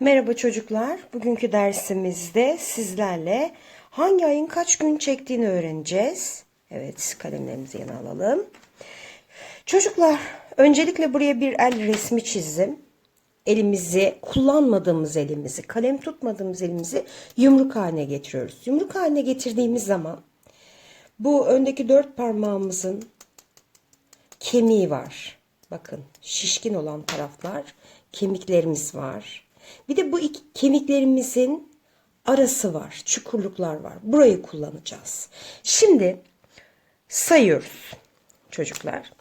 Merhaba çocuklar. Bugünkü dersimizde sizlerle hangi ayın kaç gün çektiğini öğreneceğiz. Evet, kalemlerimizi yana alalım. Çocuklar, öncelikle buraya bir el resmi çizdim. Elimizi, kullanmadığımız elimizi, kalem tutmadığımız elimizi yumruk haline getiriyoruz. Yumruk haline getirdiğimiz zaman bu öndeki dört parmağımızın kemiği var. Bakın şişkin olan taraflar kemiklerimiz var. Bir de bu iki, kemiklerimizin arası var. Çukurluklar var. Burayı kullanacağız. Şimdi sayıyoruz çocuklar.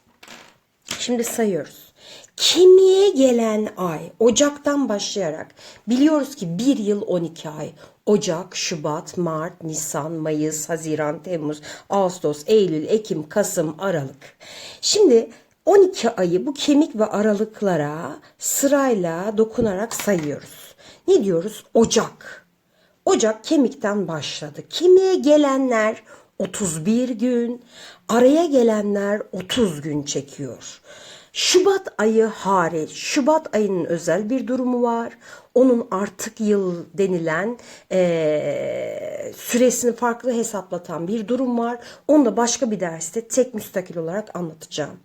Şimdi sayıyoruz. Kemiğe gelen ay Ocak'tan başlayarak biliyoruz ki bir yıl 12 ay. Ocak, Şubat, Mart, Nisan, Mayıs, Haziran, Temmuz, Ağustos, Eylül, Ekim, Kasım, Aralık. Şimdi 12 ayı bu kemik ve aralıklara sırayla dokunarak sayıyoruz. Ne diyoruz? Ocak. Ocak kemikten başladı. Kemiğe gelenler 31 gün, araya gelenler 30 gün çekiyor. Şubat ayı hariç, Şubat ayının özel bir durumu var. Onun artık yıl denilen eee, süresini farklı hesaplatan bir durum var. Onu da başka bir derste tek müstakil olarak anlatacağım.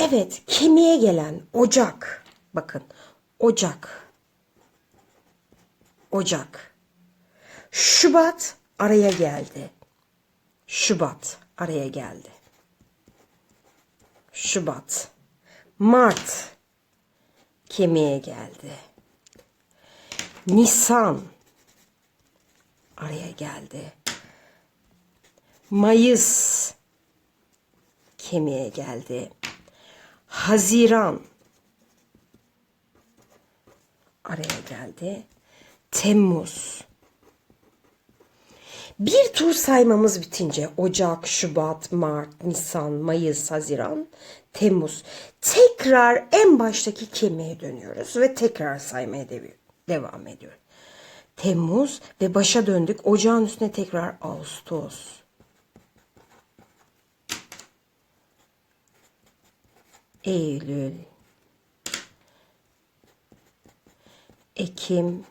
Evet, kemiğe gelen Ocak. Bakın, Ocak. Ocak. Şubat araya geldi. Şubat araya geldi. Şubat. Mart kemiğe geldi. Nisan araya geldi. Mayıs kemiğe geldi. Haziran araya geldi. Temmuz. Bir tur saymamız bitince Ocak, Şubat, Mart, Nisan, Mayıs, Haziran, Temmuz. Tekrar en baştaki kemiğe dönüyoruz ve tekrar saymaya dev- devam ediyoruz. Temmuz ve başa döndük. Ocağın üstüne tekrar Ağustos. Eylül, Ekim,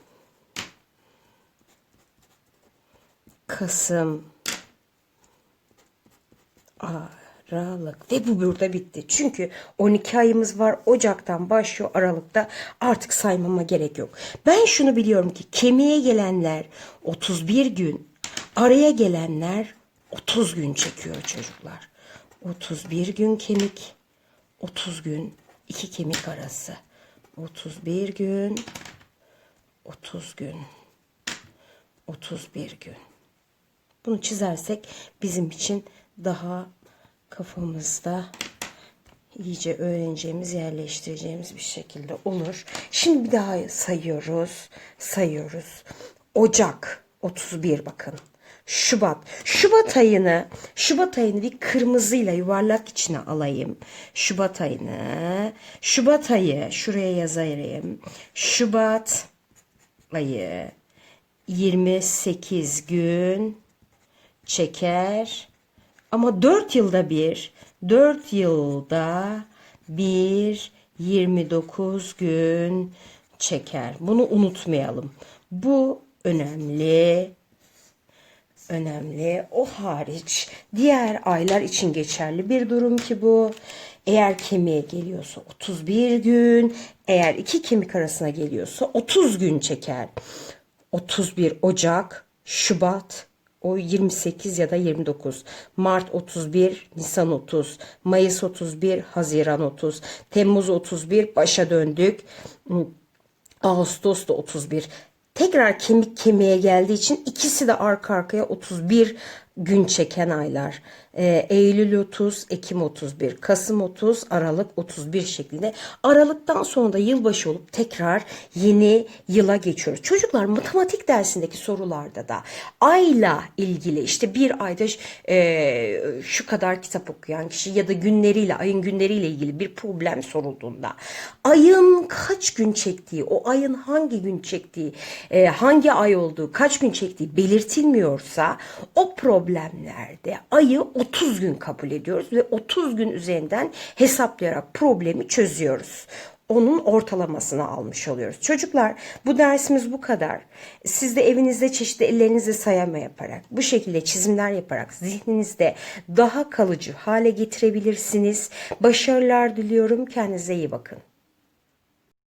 Kasım, Aralık ve bu burada bitti. Çünkü 12 ayımız var. Ocaktan başlıyor Aralık'ta artık saymama gerek yok. Ben şunu biliyorum ki kemiğe gelenler 31 gün, araya gelenler 30 gün çekiyor çocuklar. 31 gün kemik, 30 gün iki kemik arası. 31 gün, 30 gün, 31 gün. Bunu çizersek bizim için daha kafamızda iyice öğreneceğimiz, yerleştireceğimiz bir şekilde olur. Şimdi bir daha sayıyoruz, sayıyoruz. Ocak 31 bakın. Şubat. Şubat ayını, Şubat ayını bir kırmızıyla yuvarlak içine alayım. Şubat ayını, Şubat ayı şuraya yazayım. Şubat ayı 28 gün çeker. Ama 4 yılda bir, 4 yılda bir 29 gün çeker. Bunu unutmayalım. Bu önemli. Önemli. O hariç diğer aylar için geçerli bir durum ki bu. Eğer kemiğe geliyorsa 31 gün, eğer iki kemik arasına geliyorsa 30 gün çeker. 31 Ocak, Şubat, o 28 ya da 29. Mart 31, Nisan 30, Mayıs 31, Haziran 30, Temmuz 31, başa döndük. Ağustos da 31. Tekrar kemik kemiğe geldiği için ikisi de arka arkaya 31 gün çeken aylar. Ee, Eylül 30, Ekim 31, Kasım 30, Aralık 31 şeklinde. Aralıktan sonra da yılbaşı olup tekrar yeni yıla geçiyoruz. Çocuklar matematik dersindeki sorularda da ayla ilgili işte bir ayda e, şu kadar kitap okuyan kişi ya da günleriyle ayın günleriyle ilgili bir problem sorulduğunda ayın kaç gün çektiği, o ayın hangi gün çektiği, e, hangi ay olduğu, kaç gün çektiği belirtilmiyorsa o problemlerde ayı 30 gün kabul ediyoruz ve 30 gün üzerinden hesaplayarak problemi çözüyoruz. onun ortalamasını almış oluyoruz. Çocuklar bu dersimiz bu kadar. Siz de evinizde çeşitli ellerinizle sayama yaparak, bu şekilde çizimler yaparak zihninizde daha kalıcı hale getirebilirsiniz. Başarılar diliyorum. Kendinize iyi bakın.